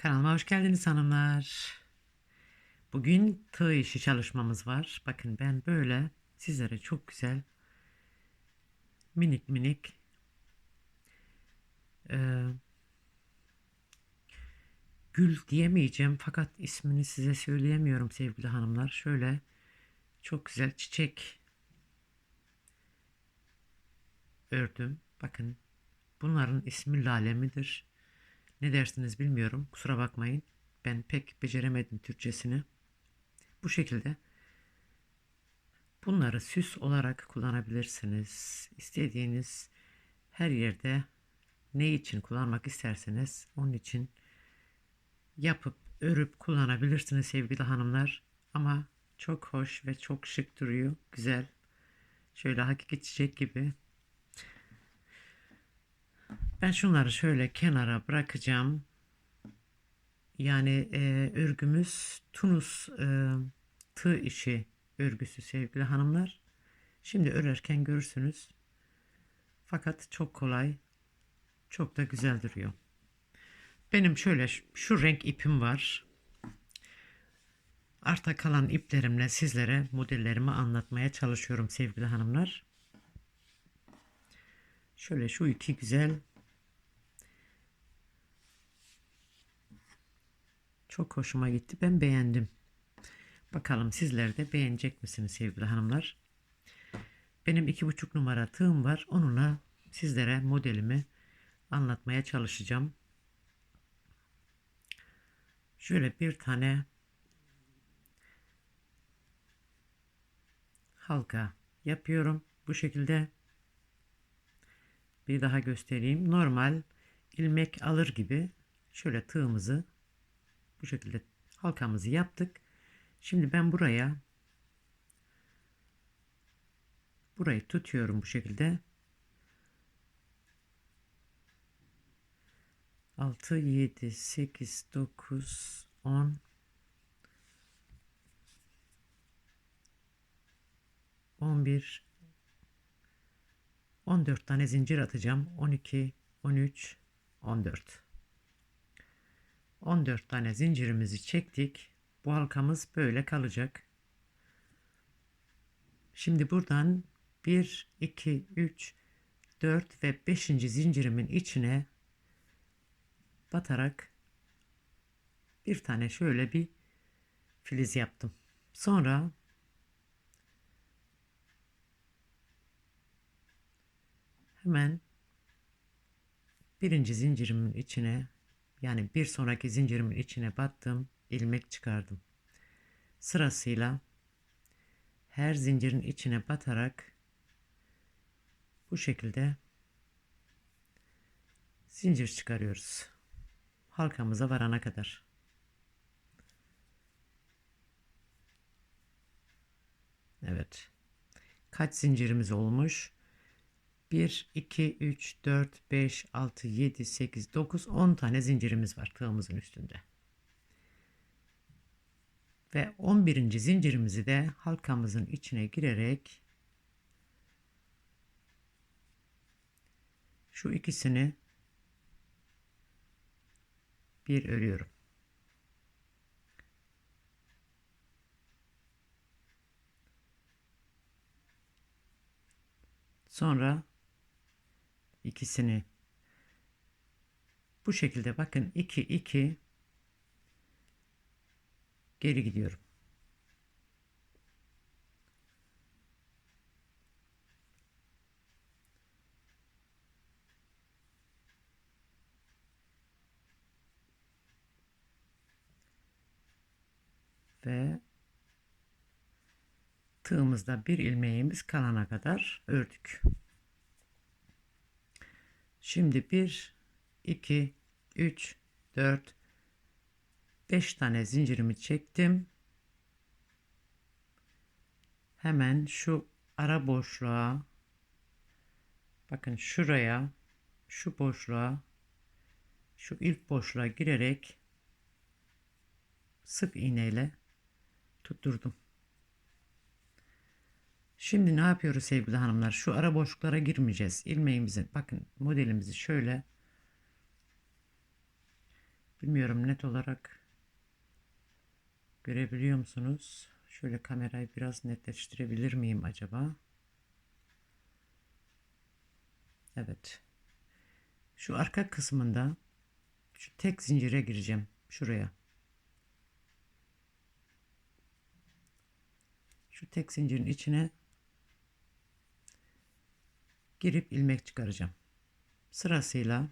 Kanalıma hoş geldiniz hanımlar. Bugün tığ işi çalışmamız var. Bakın ben böyle sizlere çok güzel minik minik e, gül diyemeyeceğim fakat ismini size söyleyemiyorum sevgili hanımlar. Şöyle çok güzel çiçek ördüm. Bakın bunların ismi lale midir? Ne dersiniz bilmiyorum. Kusura bakmayın. Ben pek beceremedim Türkçesini. Bu şekilde bunları süs olarak kullanabilirsiniz. İstediğiniz her yerde ne için kullanmak isterseniz onun için yapıp örüp kullanabilirsiniz sevgili hanımlar. Ama çok hoş ve çok şık duruyor. Güzel. Şöyle hakiki çiçek gibi. Ben şunları şöyle kenara bırakacağım. Yani e, örgümüz Tunus e, tığ işi örgüsü sevgili hanımlar. Şimdi örerken görürsünüz. Fakat çok kolay, çok da güzel duruyor. Benim şöyle şu, renk ipim var. Arta kalan iplerimle sizlere modellerimi anlatmaya çalışıyorum sevgili hanımlar. Şöyle şu iki güzel Çok hoşuma gitti. Ben beğendim. Bakalım sizler de beğenecek misiniz sevgili hanımlar? Benim iki buçuk numara tığım var. Onunla sizlere modelimi anlatmaya çalışacağım. Şöyle bir tane halka yapıyorum. Bu şekilde bir daha göstereyim. Normal ilmek alır gibi şöyle tığımızı bu şekilde halkamızı yaptık. Şimdi ben buraya burayı tutuyorum bu şekilde. 6 7 8 9 10 11 14 tane zincir atacağım. 12 13 14 14 tane zincirimizi çektik. Bu halkamız böyle kalacak. Şimdi buradan 1, 2, 3, 4 ve 5. zincirimin içine batarak bir tane şöyle bir filiz yaptım. Sonra hemen birinci zincirimin içine yani bir sonraki zincirimin içine battım, ilmek çıkardım. Sırasıyla her zincirin içine batarak bu şekilde zincir çıkarıyoruz. Halkamıza varana kadar. Evet. Kaç zincirimiz olmuş? 1, 2, 3, 4, 5, 6, 7, 8, 9, 10 tane zincirimiz var tığımızın üstünde. Ve 11. zincirimizi de halkamızın içine girerek şu ikisini bir örüyorum. Sonra ikisini bu şekilde bakın 2 2 geri gidiyorum. Ve tığımızda bir ilmeğimiz kalana kadar ördük. Şimdi 1, 2, 3, 4, 5 tane zincirimi çektim. Hemen şu ara boşluğa bakın şuraya şu boşluğa şu ilk boşluğa girerek sık iğneyle tutturdum. Şimdi ne yapıyoruz sevgili hanımlar? Şu ara boşluklara girmeyeceğiz. İlmeğimizi bakın modelimizi şöyle Bilmiyorum net olarak görebiliyor musunuz? Şöyle kamerayı biraz netleştirebilir miyim acaba? Evet. Şu arka kısmında şu tek zincire gireceğim. Şuraya. Şu tek zincirin içine girip ilmek çıkaracağım. Sırasıyla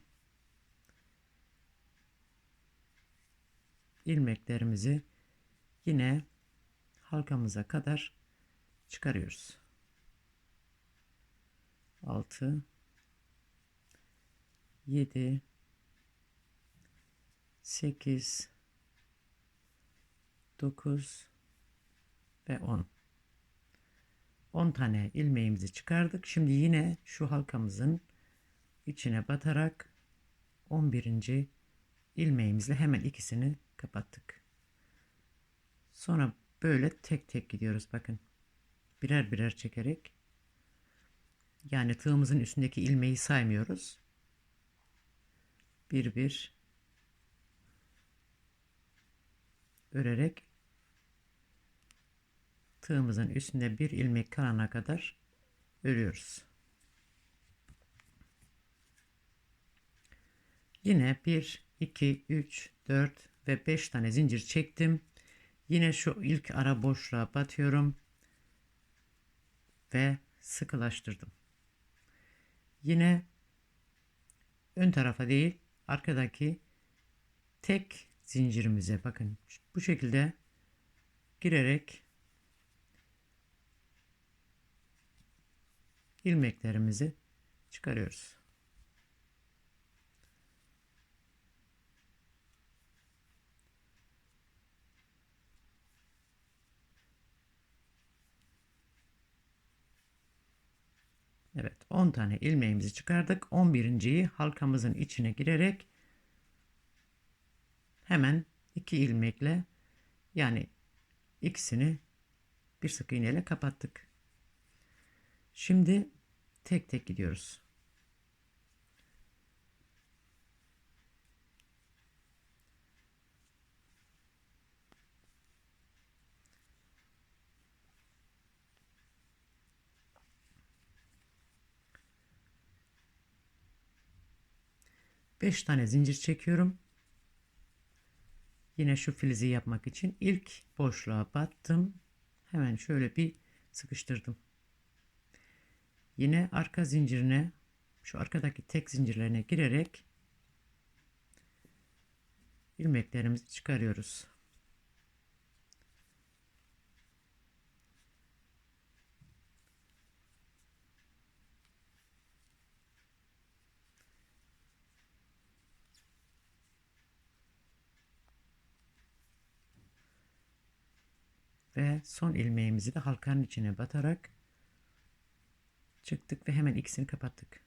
ilmeklerimizi yine halkamıza kadar çıkarıyoruz. 6 7 8 9 ve 10 10 tane ilmeğimizi çıkardık. Şimdi yine şu halkamızın içine batarak 11. ilmeğimizle hemen ikisini kapattık. Sonra böyle tek tek gidiyoruz bakın. Birer birer çekerek. Yani tığımızın üstündeki ilmeği saymıyoruz. Bir bir örerek tığımızın üstünde bir ilmek kalana kadar örüyoruz. Yine 1, 2, 3, 4 ve 5 tane zincir çektim. Yine şu ilk ara boşluğa batıyorum ve sıkılaştırdım. Yine ön tarafa değil arkadaki tek zincirimize bakın bu şekilde girerek ilmeklerimizi çıkarıyoruz. Evet 10 tane ilmeğimizi çıkardık. 11.yi halkamızın içine girerek hemen 2 ilmekle yani ikisini bir sık iğneyle kapattık. Şimdi tek tek gidiyoruz. Beş tane zincir çekiyorum. Yine şu filizi yapmak için ilk boşluğa battım. Hemen şöyle bir sıkıştırdım. Yine arka zincirine şu arkadaki tek zincirlerine girerek ilmeklerimizi çıkarıyoruz. Ve son ilmeğimizi de halkanın içine batarak çıktık ve hemen ikisini kapattık.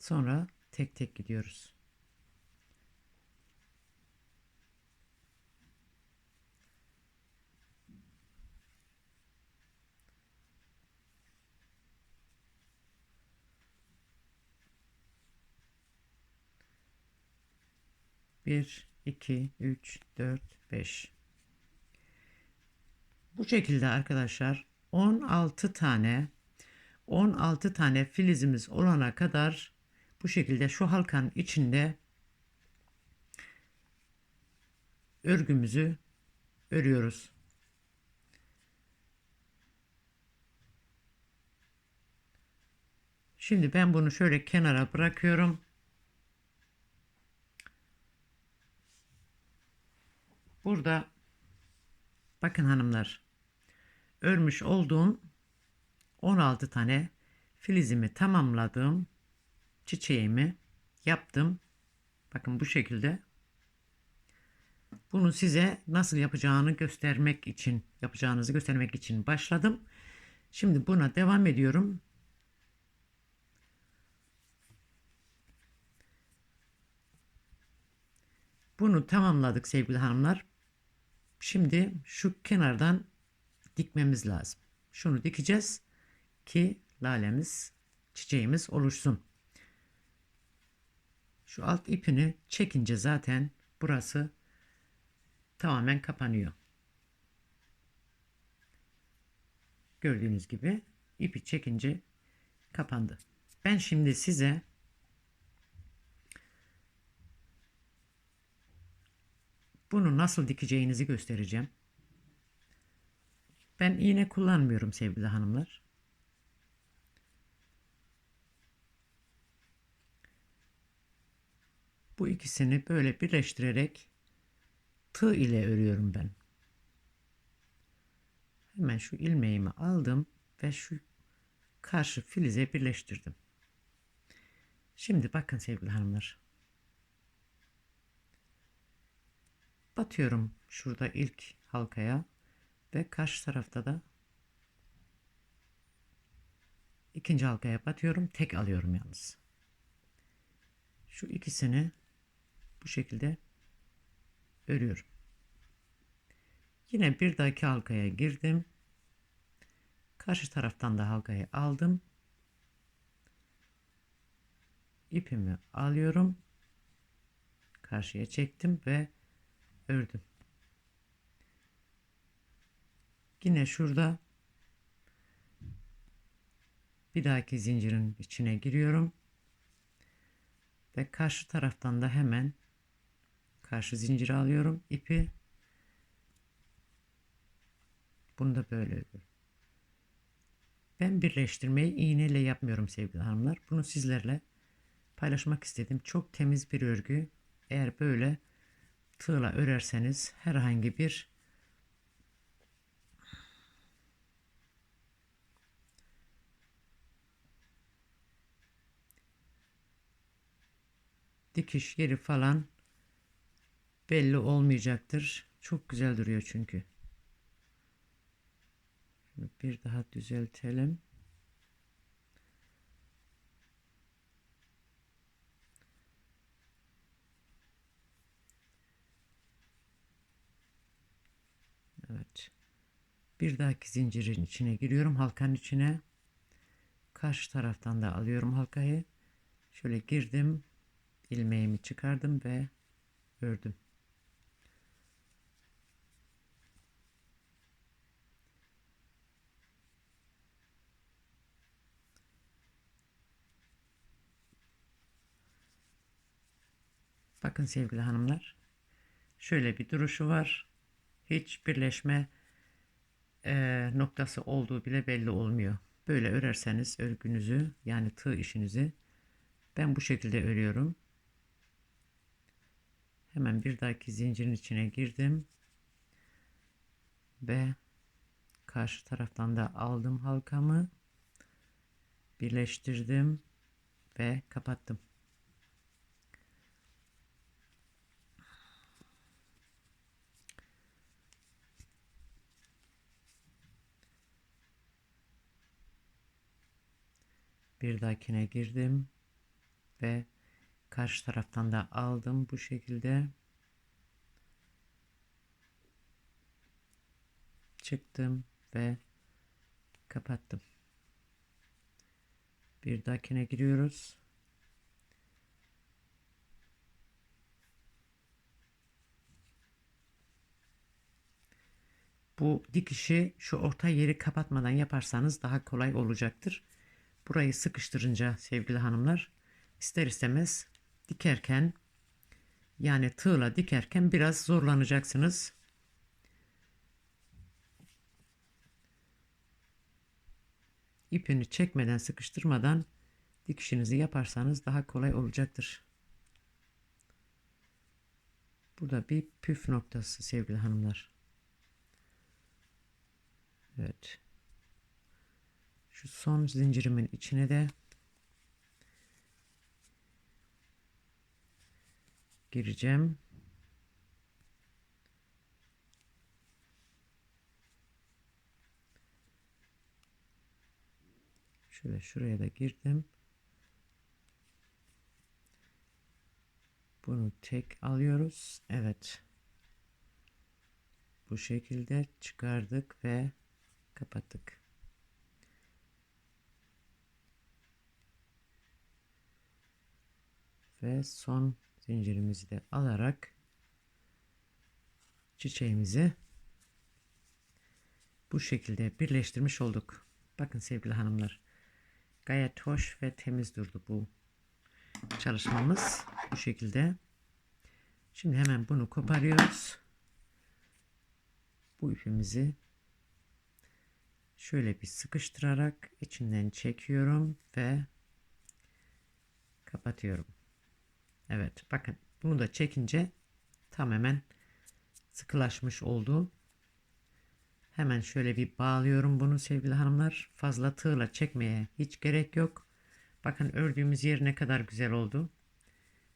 Sonra tek tek gidiyoruz. Bir, iki, üç, dört, beş. Bu şekilde arkadaşlar 16 tane 16 tane filizimiz olana kadar bu şekilde şu halkanın içinde örgümüzü örüyoruz. Şimdi ben bunu şöyle kenara bırakıyorum. Burada bakın hanımlar örmüş olduğum 16 tane filizimi tamamladım. Çiçeğimi yaptım. Bakın bu şekilde. Bunu size nasıl yapacağını göstermek için, yapacağınızı göstermek için başladım. Şimdi buna devam ediyorum. Bunu tamamladık sevgili hanımlar. Şimdi şu kenardan dikmemiz lazım. Şunu dikeceğiz ki lalemiz, çiçeğimiz oluşsun. Şu alt ipini çekince zaten burası tamamen kapanıyor. Gördüğünüz gibi ipi çekince kapandı. Ben şimdi size bunu nasıl dikeceğinizi göstereceğim. Ben iğne kullanmıyorum sevgili hanımlar. Bu ikisini böyle birleştirerek tığ ile örüyorum ben. Hemen şu ilmeğimi aldım ve şu karşı filize birleştirdim. Şimdi bakın sevgili hanımlar. Batıyorum şurada ilk halkaya ve karşı tarafta da ikinci halkaya batıyorum. Tek alıyorum yalnız. Şu ikisini bu şekilde örüyorum. Yine bir dahaki halkaya girdim. Karşı taraftan da halkayı aldım. İpimi alıyorum. Karşıya çektim ve ördüm. Yine şurada bir dahaki zincirin içine giriyorum. Ve karşı taraftan da hemen karşı zinciri alıyorum. ipi bunu da böyle örüyorum. Ben birleştirmeyi iğneyle yapmıyorum sevgili hanımlar. Bunu sizlerle paylaşmak istedim. Çok temiz bir örgü. Eğer böyle tığla örerseniz herhangi bir dikiş yeri falan belli olmayacaktır. Çok güzel duruyor çünkü. Şunu bir daha düzeltelim. Evet. Bir dahaki zincirin içine giriyorum. Halkanın içine. Karşı taraftan da alıyorum halkayı. Şöyle girdim. ilmeğimi çıkardım ve ördüm. Bakın sevgili hanımlar. Şöyle bir duruşu var. Hiç birleşme e, noktası olduğu bile belli olmuyor. Böyle örerseniz örgünüzü yani tığ işinizi ben bu şekilde örüyorum. Hemen bir dahaki zincirin içine girdim. Ve karşı taraftan da aldım halkamı. Birleştirdim ve kapattım. Bir dahakine girdim ve karşı taraftan da aldım bu şekilde. Çıktım ve kapattım. Bir dahakine giriyoruz. Bu dikişi şu orta yeri kapatmadan yaparsanız daha kolay olacaktır. Burayı sıkıştırınca sevgili hanımlar ister istemez dikerken yani tığla dikerken biraz zorlanacaksınız. İpini çekmeden sıkıştırmadan dikişinizi yaparsanız daha kolay olacaktır. Burada bir püf noktası sevgili hanımlar. Evet. Şu son zincirimin içine de gireceğim. Şöyle şuraya da girdim. Bunu tek alıyoruz. Evet. Bu şekilde çıkardık ve kapattık. Ve son zincirimizi de alarak çiçeğimizi bu şekilde birleştirmiş olduk. Bakın sevgili hanımlar. Gayet hoş ve temiz durdu bu çalışmamız. Bu şekilde. Şimdi hemen bunu koparıyoruz. Bu ipimizi şöyle bir sıkıştırarak içinden çekiyorum ve kapatıyorum. Evet bakın bunu da çekince tamamen sıkılaşmış oldu. Hemen şöyle bir bağlıyorum bunu sevgili hanımlar. Fazla tığla çekmeye hiç gerek yok. Bakın ördüğümüz yer ne kadar güzel oldu.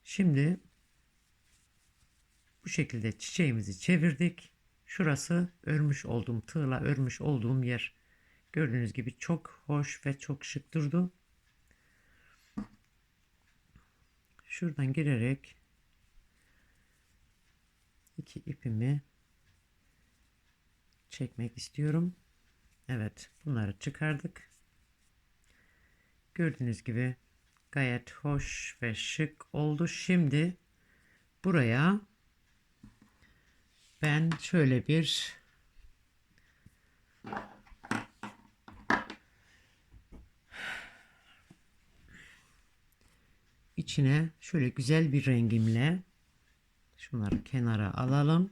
Şimdi bu şekilde çiçeğimizi çevirdik. Şurası örmüş olduğum tığla örmüş olduğum yer. Gördüğünüz gibi çok hoş ve çok şık durdu. Şuradan girerek iki ipimi çekmek istiyorum. Evet bunları çıkardık. Gördüğünüz gibi gayet hoş ve şık oldu. Şimdi buraya ben şöyle bir içine şöyle güzel bir rengimle şunları kenara alalım.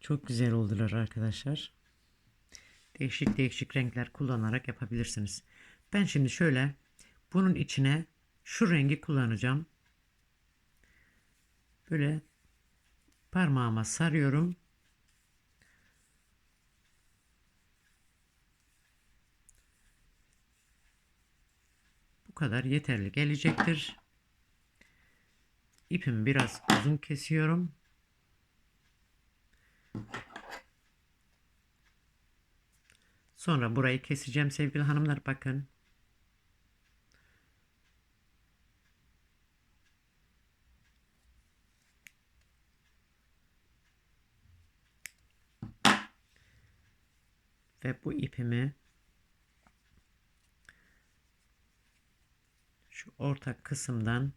Çok güzel oldular arkadaşlar. Değişik değişik renkler kullanarak yapabilirsiniz. Ben şimdi şöyle bunun içine şu rengi kullanacağım. Böyle parmağıma sarıyorum. Bu kadar yeterli gelecektir. İpimi biraz uzun kesiyorum. Sonra burayı keseceğim sevgili hanımlar bakın. Ve bu ipimi şu orta kısımdan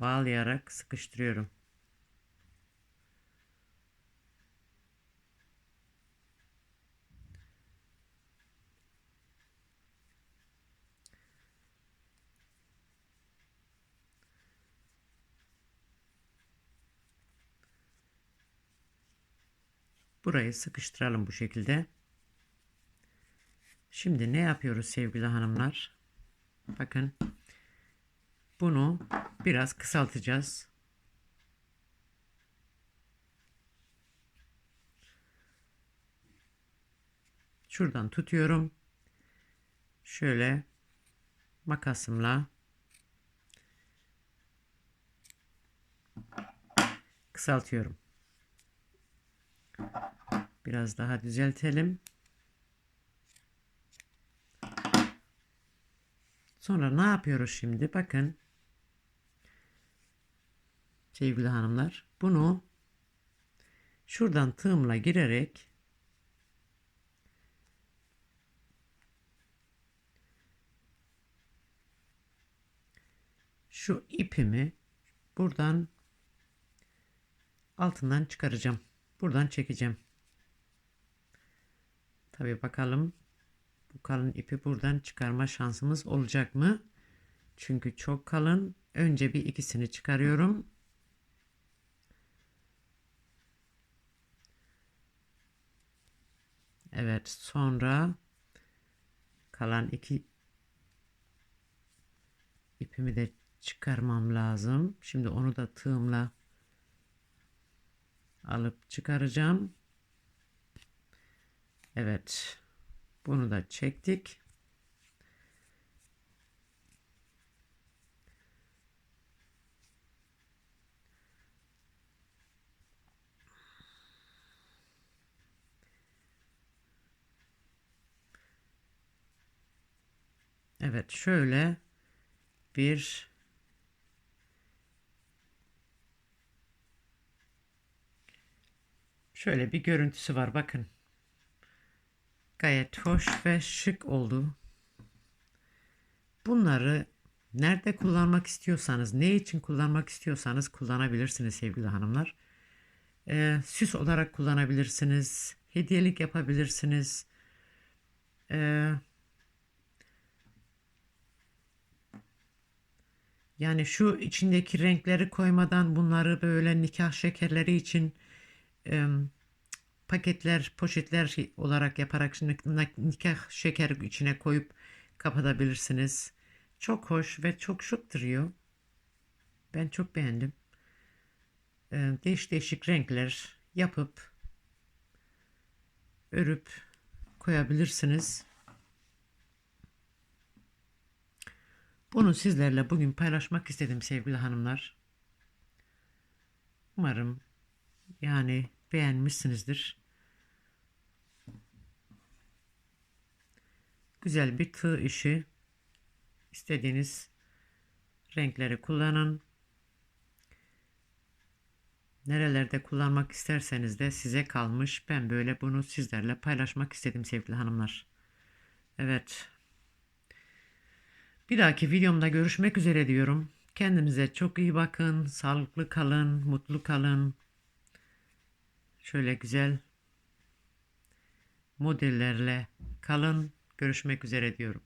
bağlayarak sıkıştırıyorum. Burayı sıkıştıralım bu şekilde. Şimdi ne yapıyoruz sevgili hanımlar? Bakın. Bunu biraz kısaltacağız. Şuradan tutuyorum. Şöyle makasımla kısaltıyorum. Biraz daha düzeltelim. Sonra ne yapıyoruz şimdi? Bakın. Sevgili hanımlar. Bunu şuradan tığımla girerek şu ipimi buradan altından çıkaracağım. Buradan çekeceğim. Tabi bakalım bu kalın ipi buradan çıkarma şansımız olacak mı? Çünkü çok kalın. Önce bir ikisini çıkarıyorum. Evet sonra kalan iki ipimi de çıkarmam lazım. Şimdi onu da tığımla alıp çıkaracağım. Evet. Bunu da çektik. Evet şöyle bir Şöyle bir görüntüsü var bakın. Gayet hoş ve şık oldu. Bunları nerede kullanmak istiyorsanız, ne için kullanmak istiyorsanız kullanabilirsiniz sevgili hanımlar. Ee, süs olarak kullanabilirsiniz, hediyelik yapabilirsiniz. Ee, yani şu içindeki renkleri koymadan bunları böyle nikah şekerleri için em, paketler, poşetler olarak yaparak şimdi nikah şeker içine koyup kapatabilirsiniz. Çok hoş ve çok şık duruyor. Ben çok beğendim. Ee, değiş değişik renkler yapıp örüp koyabilirsiniz. Bunu sizlerle bugün paylaşmak istedim sevgili hanımlar. Umarım yani beğenmişsinizdir. Güzel bir tığ işi. İstediğiniz renkleri kullanın. Nerelerde kullanmak isterseniz de size kalmış. Ben böyle bunu sizlerle paylaşmak istedim sevgili hanımlar. Evet. Bir dahaki videomda görüşmek üzere diyorum. Kendinize çok iyi bakın. Sağlıklı kalın, mutlu kalın. Şöyle güzel modellerle kalın. Görüşmek üzere diyorum.